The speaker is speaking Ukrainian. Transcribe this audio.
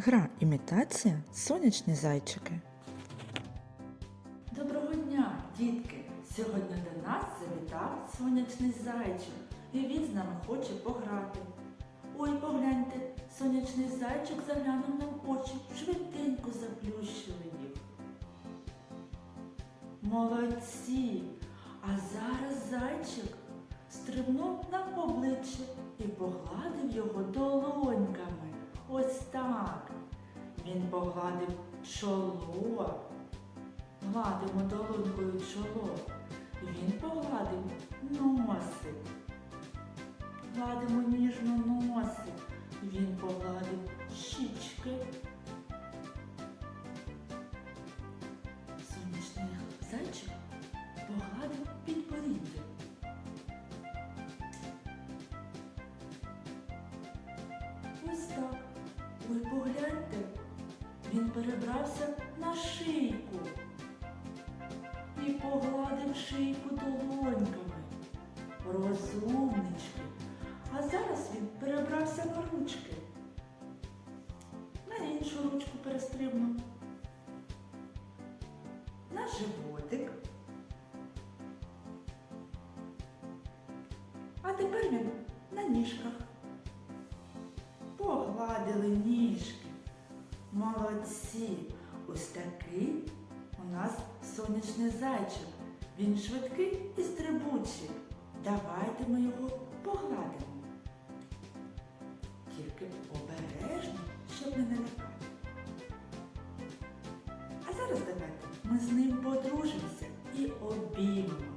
Гра імітація сонячні зайчики. Доброго дня, дітки! Сьогодні до нас завітав сонячний зайчик, і він з нами хоче пограти. Ой, погляньте, сонячний зайчик заглянув нам очі, швиденько заплющили їх. Молодці! А зараз зайчик стрибнув нам обличчя і погладив його долоньками. Він погладив чоло. Гладимо долонькою чоло. Він погладив носик. Гладимо ніжно носик. Він погладив щічки. Він перебрався на шийку і погладив шийку долоньками. Розумнички. А зараз він перебрався на ручки. На іншу ручку перестрибнув. На животик. А тепер він на ніжках. Погладили ніжки. Молодці! Ось такий у нас сонячний зайчик. Він швидкий і стрибучий. Давайте ми його погладимо. Тільки обережно, щоб не налякати. А зараз давайте ми з ним подружимося і обіймемо.